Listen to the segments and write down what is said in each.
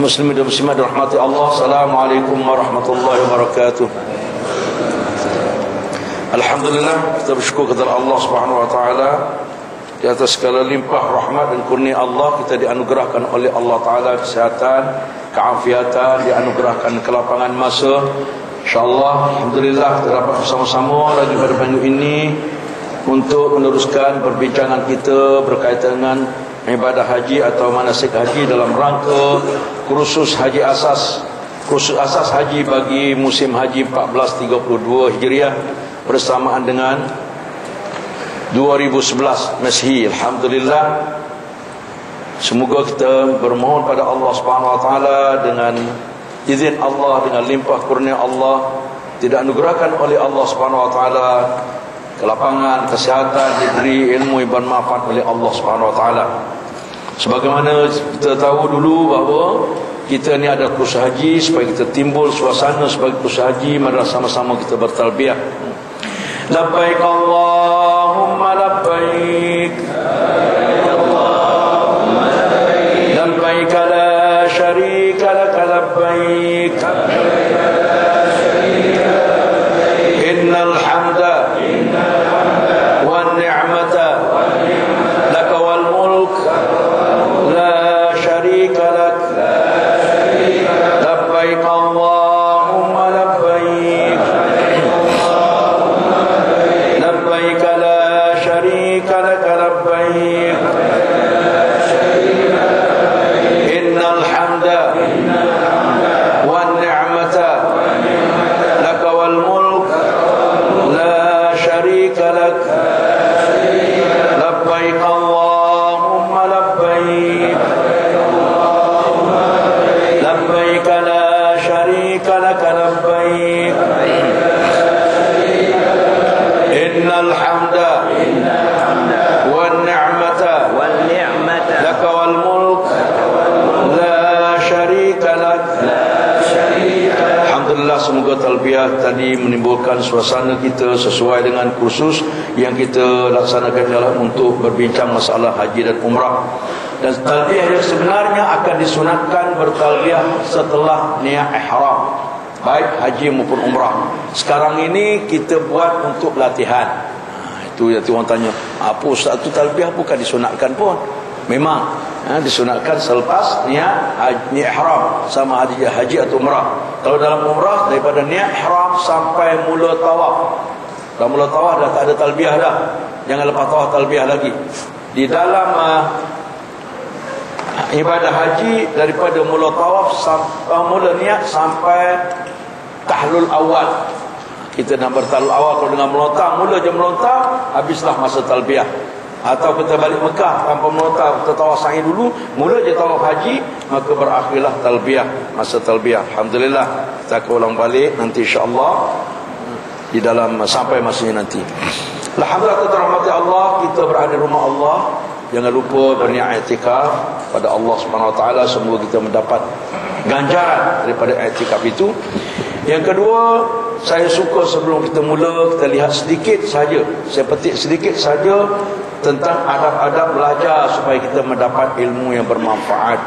Muslimin dan muslimat dirahmati Allah. Assalamualaikum warahmatullahi wabarakatuh. Alhamdulillah kita bersyukur kepada Allah Subhanahu wa taala di atas segala limpah rahmat dan kurnia Allah kita dianugerahkan oleh Allah taala kesihatan, keafiatan, dianugerahkan kelapangan masa. Insyaallah alhamdulillah kita dapat bersama-sama lagi pada minggu ini untuk meneruskan perbincangan kita berkaitan dengan ibadah haji atau manasik haji dalam rangka kursus haji asas. Kursus asas haji bagi musim haji 1432 Hijriah bersamaan dengan 2011 Masih Alhamdulillah. Semoga kita bermohon pada Allah Subhanahu Wa Taala dengan izin Allah dengan limpah kurnia Allah tidak anugerahkan oleh Allah Subhanahu Wa Taala kelapangan, kesihatan, diberi ilmu yang bermanfaat oleh Allah Subhanahu Wa Taala. Sebagaimana kita tahu dulu bahawa kita ni ada kursus haji supaya kita timbul suasana sebagai kursus haji mari sama-sama kita bertalbiyah. Labbaik Allahumma لبيك Semoga talbiyah tadi menimbulkan suasana kita sesuai dengan kursus yang kita laksanakan adalah untuk berbincang masalah haji dan umrah. Dan talbiyah yang sebenarnya akan disunatkan bertalbiyah setelah niat ihram. Baik haji maupun umrah. Sekarang ini kita buat untuk latihan. Ha, itu yang orang tanya, apa ustaz tu talbiyah bukan disunatkan pun. Memang ha, disunatkan selepas niat haji, ihram sama haji haji atau umrah. Kalau dalam umrah daripada niat ihram sampai mula tawaf. Kalau mula tawaf dah tak ada talbiyah dah. Jangan lepas tawaf talbiyah lagi. Di dalam uh, ibadah haji daripada mula tawaf sampai uh, mula niat sampai tahlul awal. Kita nak bertahlul awal kalau dengan melontar, mula je melontar, habislah masa talbiyah atau kita balik Mekah tanpa melontar kita tawaf sa'i dulu mula je tawaf haji maka berakhirlah talbiyah masa talbiyah. Alhamdulillah kita akan ulang balik nanti insyaallah di dalam sampai masanya nanti. Alhamdulillah kita rahmati Allah kita berada di rumah Allah. Jangan lupa berniat i'tikaf pada Allah Subhanahu taala semoga kita mendapat ganjaran daripada i'tikaf itu. Yang kedua saya suka sebelum kita mula kita lihat sedikit saja. Saya petik sedikit saja tentang adab-adab belajar supaya kita mendapat ilmu yang bermanfaat.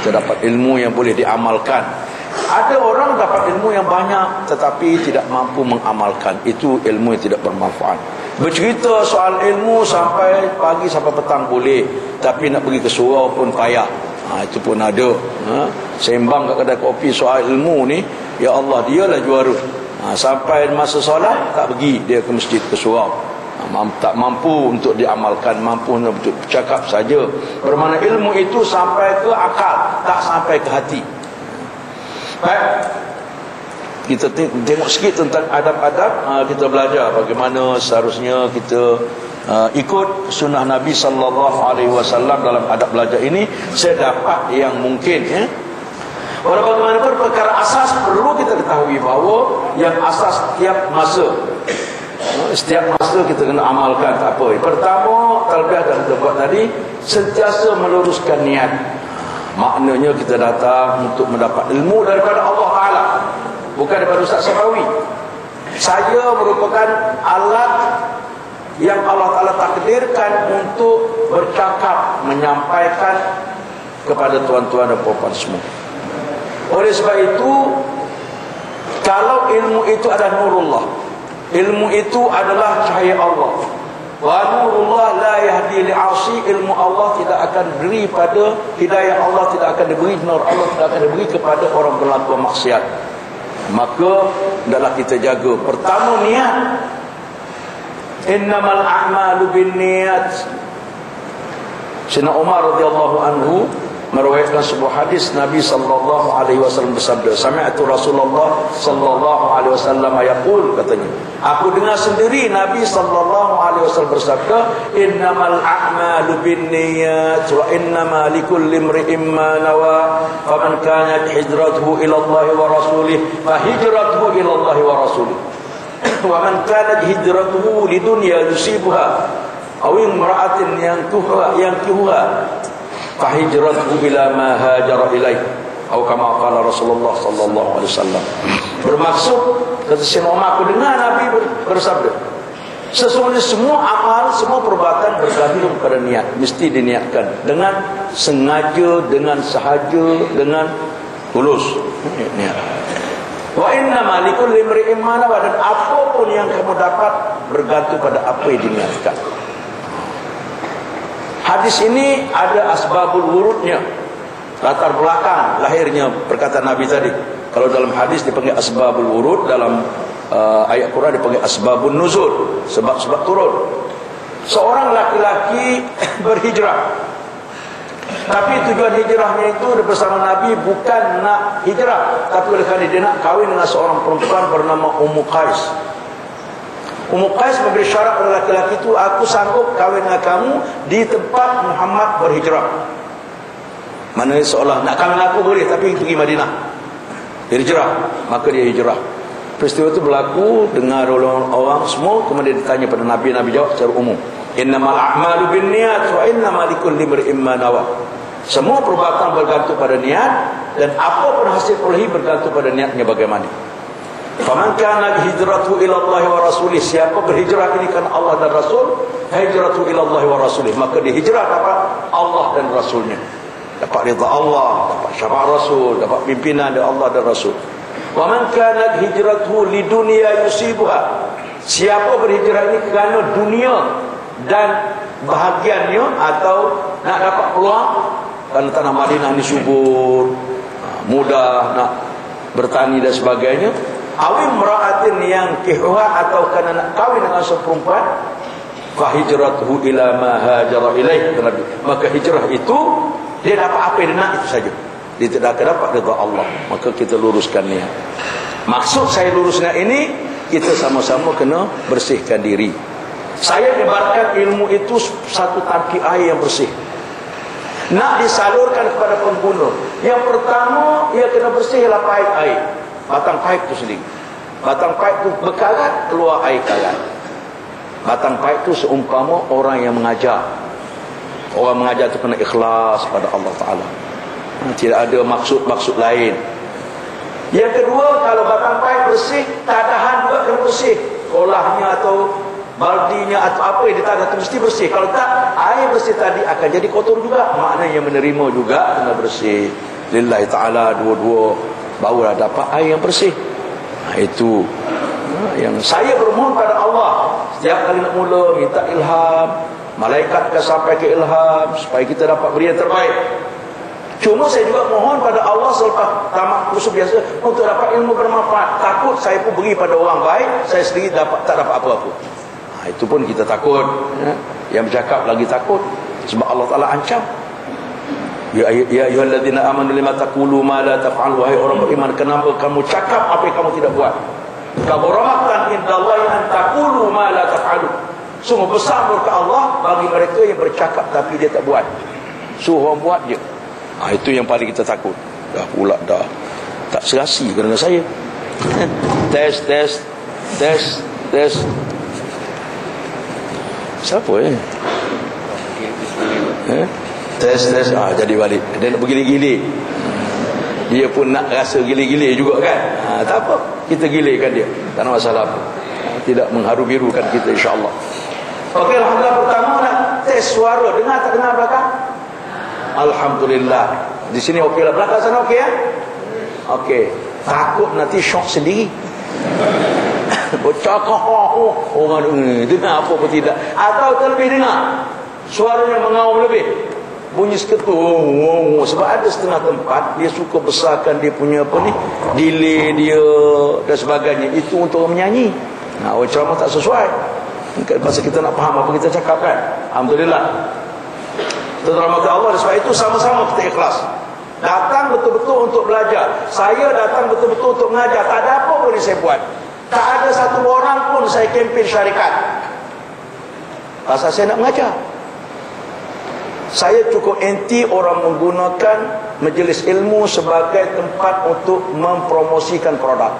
Kita dapat ilmu yang boleh diamalkan. Ada orang dapat ilmu yang banyak tetapi tidak mampu mengamalkan. Itu ilmu yang tidak bermanfaat. Bercerita soal ilmu sampai pagi sampai petang boleh. Tapi nak pergi ke surau pun payah. Ha, itu pun ada. Ha, sembang kat kedai kopi soal ilmu ni ya Allah dialah juara ha, sampai masa solat tak pergi. Dia ke masjid ke surau. Tak mampu untuk diamalkan mampu untuk bercakap saja. Bermakna ilmu itu sampai ke akal tak sampai ke hati. Baik kita tengok sikit tentang adab-adab. Uh, kita belajar bagaimana seharusnya kita ikut sunnah Nabi sallallahu alaihi wasallam dalam adab belajar ini. Sedapat yang mungkin ya Walaupun bagaimanapun perkara asas perlu kita ketahui bahawa yang asas setiap masa Setiap masa kita kena amalkan tak apa. Pertama, talbiyah dan buat tadi sentiasa meluruskan niat. Maknanya kita datang untuk mendapat ilmu daripada Allah Taala, bukan daripada Ustaz Sabawi. Saya merupakan alat yang Allah Taala takdirkan untuk bercakap, menyampaikan kepada tuan-tuan dan puan-puan semua. Oleh sebab itu kalau ilmu itu adalah nurullah ilmu itu adalah cahaya Allah. Wa nurullah la yahdi li'asi ilmu Allah tidak akan beri pada hidayah Allah tidak akan diberi nur Allah tidak akan diberi kepada orang berlaku maksiat. Maka adalah kita jaga. Pertama niat. Innamal a'malu bin niat. Sina Umar radhiyallahu anhu meriwayatkan sebuah hadis Nabi sallallahu alaihi wasallam bersabda sami'tu Rasulullah sallallahu alaihi wasallam yaqul katanya. Aku dengar sendiri Nabi sallallahu alaihi wasallam bersabda innamal a'malu binniyat wa innama likulli imri'in ma nawa faman kanat hijratuhu ila Allah wa rasulih fa hijratuhu ila Allah wa rasulih. Wa man kanat hijratuhu lidunya yusibuha aw imra'atin yankuha yankuha fahijratuhu ila ma hajara ilaih atau kama qala Rasulullah sallallahu alaihi wasallam bermaksud kata Syekh Umar aku dengar Nabi bersabda sesungguhnya semua amal semua perbuatan bergantung pada niat. Mesti diniatkan dengan sengaja dengan sahaja dengan tulus. Niat. Wa inna malikul limri'in ma apapun yang kamu dapat bergantung pada apa yang diniatkan Hadis ini ada asbabul wurudnya. Latar belakang lahirnya perkataan Nabi tadi. Kalau dalam hadis dipanggil asbabul wurud, dalam uh, ayat Quran dipanggil asbabun nuzul, sebab-sebab turun. Seorang laki-laki berhijrah. Tapi tujuan hijrahnya itu bersama Nabi bukan nak hijrah, tapi oleh kerana dia nak kahwin dengan seorang perempuan bernama Ummu Qais. Ummu Qais memberi syarat kepada laki-laki itu aku sanggup kahwin dengan kamu di tempat Muhammad berhijrah. Mana seolah nak kahwin aku boleh tapi pergi Madinah. Hijrah, maka dia hijrah. Peristiwa itu berlaku dengar orang, orang semua kemudian ditanya pada Nabi Nabi jawab secara umum. Innamal a'malu binniyat wa innamal likulli imrin ma nawa. Semua perbuatan bergantung pada niat dan apa pun hasil perolehi bergantung pada niatnya bagaimana. Faman kana hijratu ila Allah wa rasulih. Siapa berhijrah ini karena Allah dan Rasul hijratu ila Allah wa rasulih. Maka dia hijrah dapat Allah dan Rasulnya. Dapat ridha Allah dapat syafaat Rasul dapat pimpinan dari Allah dan Rasul. Wa man kana hijratuhu lidunya yusibuha. Siapa berhijrah ini kerana dunia dan bahagiannya atau nak dapat peluang? Kerana tanah Madinah ini subur mudah nak bertani dan sebagainya awim meraatin yang kihwa atau kerana nak kahwin dengan seorang perempuan fahijratuhu ila ma hajara ilaih Nabi. Maka hijrah itu dia dapat apa yang dia nak itu saja. Dia tidak akan dapat redha Allah. Maka kita luruskan niat maksud saya luruskan ini kita sama-sama kena bersihkan diri. Saya ibaratkan ilmu itu satu tangki air yang bersih. Nak disalurkan kepada pengguna yang pertama ia kena bersih ialah paip air batang paip tu sendiri. Batang paip tu berkarat keluar air karat. Batang paip tu seumpama orang yang mengajar. Orang mengajar tu kena ikhlas pada Allah Ta'ala. Tidak ada maksud-maksud lain. Yang kedua kalau batang paip bersih tak tahan juga kena bersih. Kolahnya atau baldinya atau apa yang ditahan itu mesti bersih. Kalau tak air bersih tadi akan jadi kotor juga. Maknanya menerima juga kena bersih. Lillahi ta'ala dua-dua barulah dapat air yang bersih. Ha, itu ha, yang saya bermohon pada Allah. Setiap kali nak mula minta ilham malaikat akan sampai ke ilham supaya kita dapat beri yang terbaik. Cuma saya juga mohon pada Allah selepas tamat kursus biasa untuk dapat ilmu bermanfaat. Takut saya pun beri pada orang baik saya sendiri dapat tak dapat apa-apa. Ha, itu pun kita takut ya. yang bercakap lagi takut sebab Allah Ta'ala ancam Ya ya ayyuhalladzina amanu lima taqulu ma la taf'alu. Wahai orang beriman kenapa kamu cakap apa yang kamu tidak buat? Kaburamatan indallahi an taqulu ma la taf'alu. Sungguh besar murka Allah bagi mereka yang bercakap tapi dia tak buat. Suruh orang buat je. Ha, itu yang paling kita takut. Dah pula dah. Tak serasi kerana saya? Test test test test. Siapa eh? Eh Tes tes ah jadi balik. Dia nak bergilir-gilir. Dia pun nak rasa gilir-gilir juga kan. Ha, tak apa. Kita gilirkan dia. Tak ada masalah apa. Tidak mengharu-birukan kita insya-Allah. Okey alhamdulillah pertama nak tes suara. Dengar tak dengar belakang? Alhamdulillah. Di sini okeylah belakang sana okey ya? Okey. Takut nanti syok sendiri. Bercakap oh, orang ni dengar apa pun tidak. Atau terlebih dengar. Suaranya mengaum lebih. Bunyi seketul. Oh, oh. Sebab ada setengah tempat dia suka besarkan dia punya apa ni. Delay dia dan sebagainya. Itu untuk orang menyanyi. Nah, orang ceramah tak sesuai. Pasal kita nak faham apa kita cakap kan. Alhamdulillah. Tuan-tuan Allah sebab itu sama-sama kita ikhlas. Datang betul-betul untuk belajar. Saya datang betul-betul untuk mengajar. Tak ada apa boleh saya buat. Tak ada satu orang pun saya kempen syarikat. Pasal saya nak mengajar. Saya cukup anti orang menggunakan majlis ilmu sebagai tempat untuk mempromosikan produk.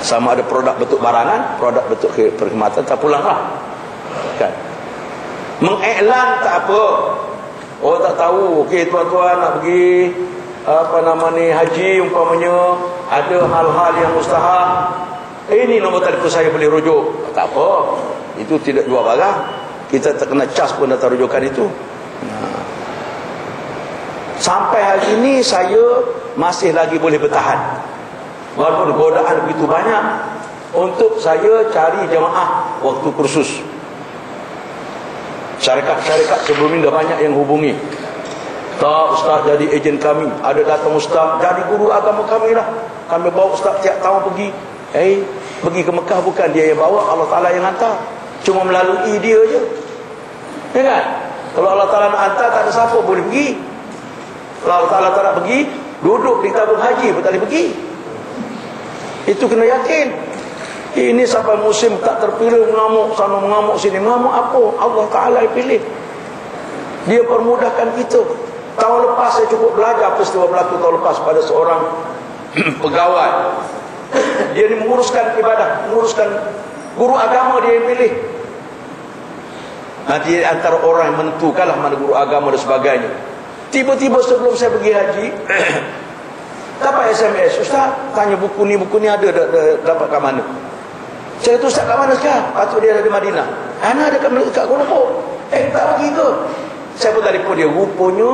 Sama ada produk bentuk barangan, produk bentuk perkhidmatan, tak pulanglah. Kan? Mengiklan tak apa. Oh tak tahu. Okey tuan-tuan nak pergi apa nama ni haji umpamanya ada hal-hal yang mustahab. Ini nombor telefon saya boleh rujuk. Tak apa. Itu tidak jual barang. Kita tak kena cas pun datang rujukan itu. Sampai hari ini saya masih lagi boleh bertahan. Walaupun godaan begitu banyak untuk saya cari jemaah waktu kursus. Syarikat-syarikat sebelum ini dah banyak yang hubungi. Tak ustaz jadi ejen kami. Ada datang ustaz jadi guru agama kami lah. Kami bawa ustaz tiap tahun pergi. Eh, pergi ke Mekah bukan dia yang bawa, Allah Taala yang hantar. Cuma melalui dia je. Ya kan? Kalau Allah Taala nak hantar tak ada siapa boleh pergi. Kalau Allah Taala tak nak pergi, duduk di tabung haji pun tak boleh pergi. Itu kena yakin. Ini sampai musim tak terpilih mengamuk sana mengamuk sini mengamuk apa? Allah Taala yang pilih. Dia permudahkan kita. Tahun lepas saya cukup belajar peristiwa berlaku tahun lepas pada seorang pegawai. Dia ni menguruskan ibadah, menguruskan guru agama dia yang pilih. Nanti antara orang yang menentukanlah mana guru agama dan sebagainya. Tiba-tiba sebelum saya pergi haji, dapat SMS, Ustaz, tanya buku ni, buku ni ada dapat kat mana? Saya kata Ustaz kat mana sekarang? Patut dia ada di Madinah. Anak ada kat, kat Kuala Lumpur. Eh tak pergi ke? Saya pun telefon dia. Rupanya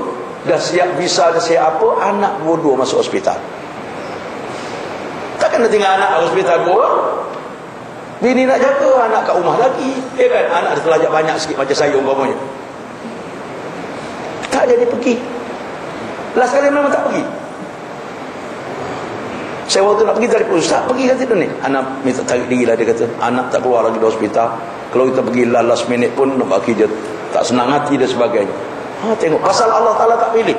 dah siap visa dah siap apa. Anak dua-dua masuk hospital. Takkan nak tinggal anak hospital Bini nak jaga anak kat rumah lagi. Eh kan? Anak ada terlajak banyak sikit macam saya umpamanya. Tak jadi pergi. Last kali memang tak pergi. Saya waktu nak pergi dari ustaz pergi kata dia ni. Anak minta tarik diri lah dia kata. Anak tak keluar lagi dari hospital. Kalau kita pergi last minute pun nak bagi dia tak senang hati dan sebagainya. Ha, tengok pasal Allah Taala tak pilih.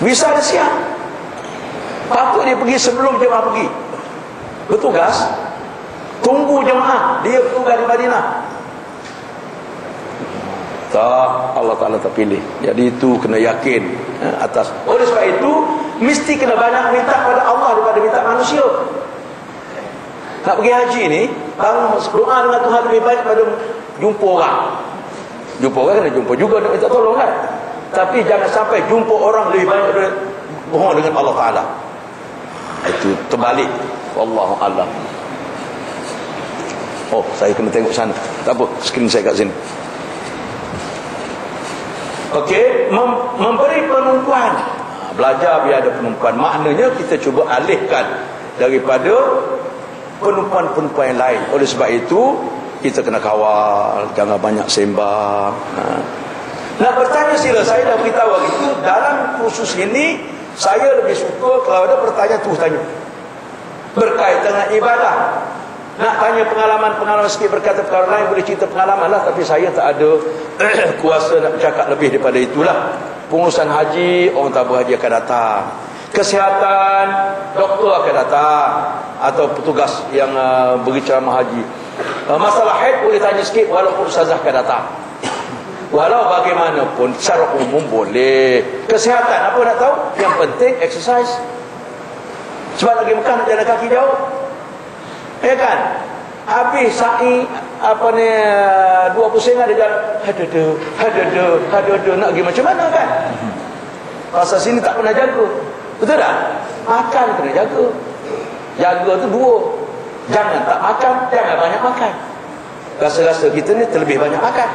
Bisa dia siap. Patut dia pergi sebelum jemaah pergi. Bertugas. Tunggu jemaah. Dia bertugas di Madinah. Tak, Allah Ta'ala tak pilih. Jadi itu kena yakin ha, atas. Oleh sebab itu, mesti kena banyak minta pada Allah daripada minta manusia. Nak pergi haji ni, bang doa dengan Tuhan lebih baik pada jumpa orang. Jumpa orang kena jumpa juga nak minta tolong kan. Tapi jangan sampai jumpa orang lebih baik daripada bohong dengan Allah Ta'ala. Itu terbalik. Wallahu a'lam. Oh, saya kena tengok sana. Tak apa, skrin saya kat sini. Okey, mem memberi penumpuan. Ha, belajar biar ada penumpuan. Maknanya kita cuba alihkan daripada penumpuan-penumpuan yang lain. Oleh sebab itu, kita kena kawal, jangan banyak sembang. Ha. Nak bertanya sila, saya dah beritahu itu dalam khusus ini saya lebih suka kalau ada pertanyaan tu tanya. Berkaitan dengan ibadah. Nak tanya pengalaman-pengalaman sikit berkata perkara lain boleh cerita pengalaman lah tapi saya tak ada kuasa nak bercakap lebih daripada itulah. Pengurusan haji orang tabung haji akan datang. Kesihatan doktor akan datang atau petugas yang uh, beri ceramah haji. Uh, masalah haid boleh tanya sikit walaupun ustazah akan datang. Walau bagaimanapun secara umum boleh. Kesihatan apa nak tahu? Yang penting exercise. Sebab lagi Mekah nak jalan kaki jauh. Ya kan? Habis sa'i apa ni 20 sen ada jalan ada ada ada ada ada ada nak pergi macam mana kan? Pasal sini tak pernah jaga. Betul tak? Makan kena jaga. Jaga tu dua. Jangan tak makan, jangan banyak makan. Rasa-rasa kita ni terlebih banyak makan.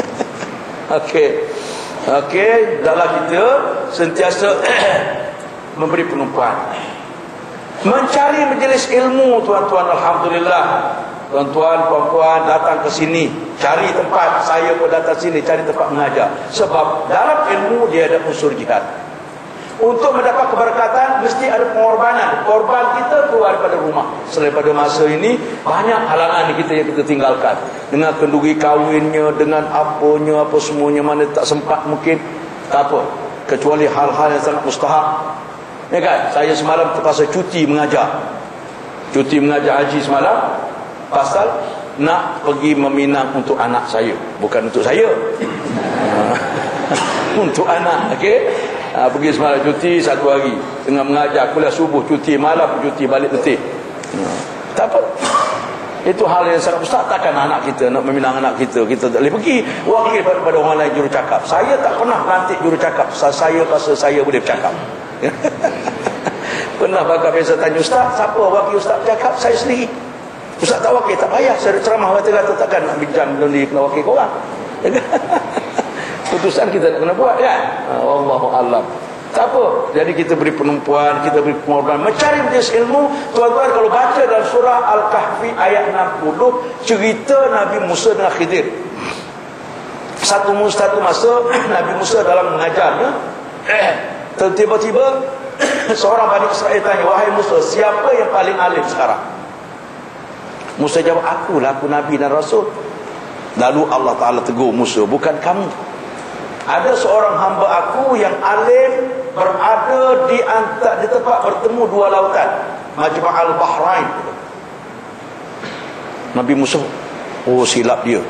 Okey. Okey, dalam kita sentiasa memberi penumpuan. Mencari majlis ilmu tuan-tuan alhamdulillah. Tuan-tuan, puan-puan datang ke sini, cari tempat. Saya pun datang sini cari tempat mengajar. Sebab dalam ilmu dia ada unsur jihad. Untuk mendapat keberkatan mesti ada pengorbanan. Korban kita keluar daripada rumah. Selain pada masa ini banyak halangan kita yang kita tinggalkan. Dengan kenduri kahwinnya, dengan apanya, apa semuanya mana tak sempat mungkin. Tak apa. Kecuali hal-hal yang sangat mustahak. Ya kan? Saya semalam terpaksa cuti mengajar. Cuti mengajar haji semalam. Pasal nak pergi meminang untuk anak saya. Bukan untuk saya. untuk anak. Okey? ha, pergi semalam cuti satu hari tengah mengajar kuliah subuh cuti malam cuti balik detik ha, tak apa itu hal yang sangat besar takkan anak kita nak meminang anak kita kita tak boleh pergi wakil pada orang lain juru cakap saya tak pernah lantik juru cakap saya pasal saya boleh bercakap pernah bakal biasa tanya ustaz siapa wakil ustaz bercakap saya sendiri? Ustaz tak wakil tak payah. Saya ceramah kata-kata takkan nak bincang belum ni kena wakil korang. Putusan kita nak kena buat kan? Ha, Allahu alam. Tak apa. Jadi kita beri penumpuan kita beri pengorbanan. Mencari majlis ilmu tuan-tuan kalau baca dalam surah Al-Kahfi ayat 60 cerita Nabi Musa dengan Khidir. Satu satu masa Nabi Musa dalam mengajarnya eh, tiba-tiba seorang Bani Israel tanya wahai Musa siapa yang paling alim sekarang? Musa jawab akulah aku Nabi dan Rasul. Lalu Allah Ta'ala tegur Musa bukan kamu. Ada seorang hamba aku yang alim berada di antara di tempat bertemu dua lautan Majma' al-Bahrain. Nabi Musa oh silap dia.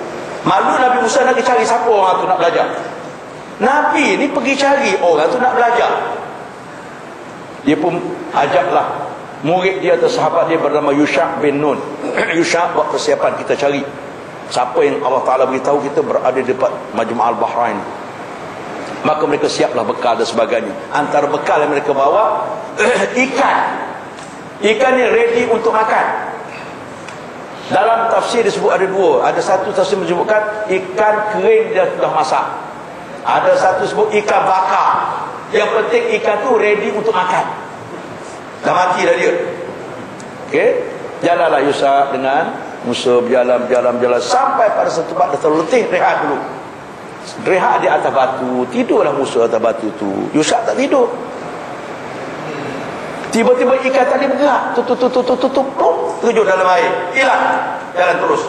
Malu Nabi Musa nak cari siapa orang tu nak belajar Nabi ni pergi cari orang tu nak belajar. Dia pun ajaklah murid dia atau sahabat dia bernama Yusha' bin Nun. Yusha' buat persiapan kita cari. Siapa yang Allah Ta'ala beritahu kita berada di dekat Majma' al-Bahrain maka mereka siaplah bekal dan sebagainya. Antara bekal yang mereka bawa ikan. Ikan ni ready untuk makan. Dalam tafsir disebut ada dua. Ada satu tafsir menyebutkan ikan kering dia sudah masak ada satu sebut ikan bakar. Yang penting ikan tu ready untuk makan. Dah mati dah dia. Ok jalanlah Yusuf dengan Musa berjalan berjalan berjalan sampai pada satu tempat dia terletih rehat dulu. Rehat di atas batu. Tidurlah musuh atas batu tu. Yusuf tak tidur. Tiba-tiba ikan tadi bergerak. Tu tu tu tu tu tu tu terjun dalam air. Hilang. Jalan terus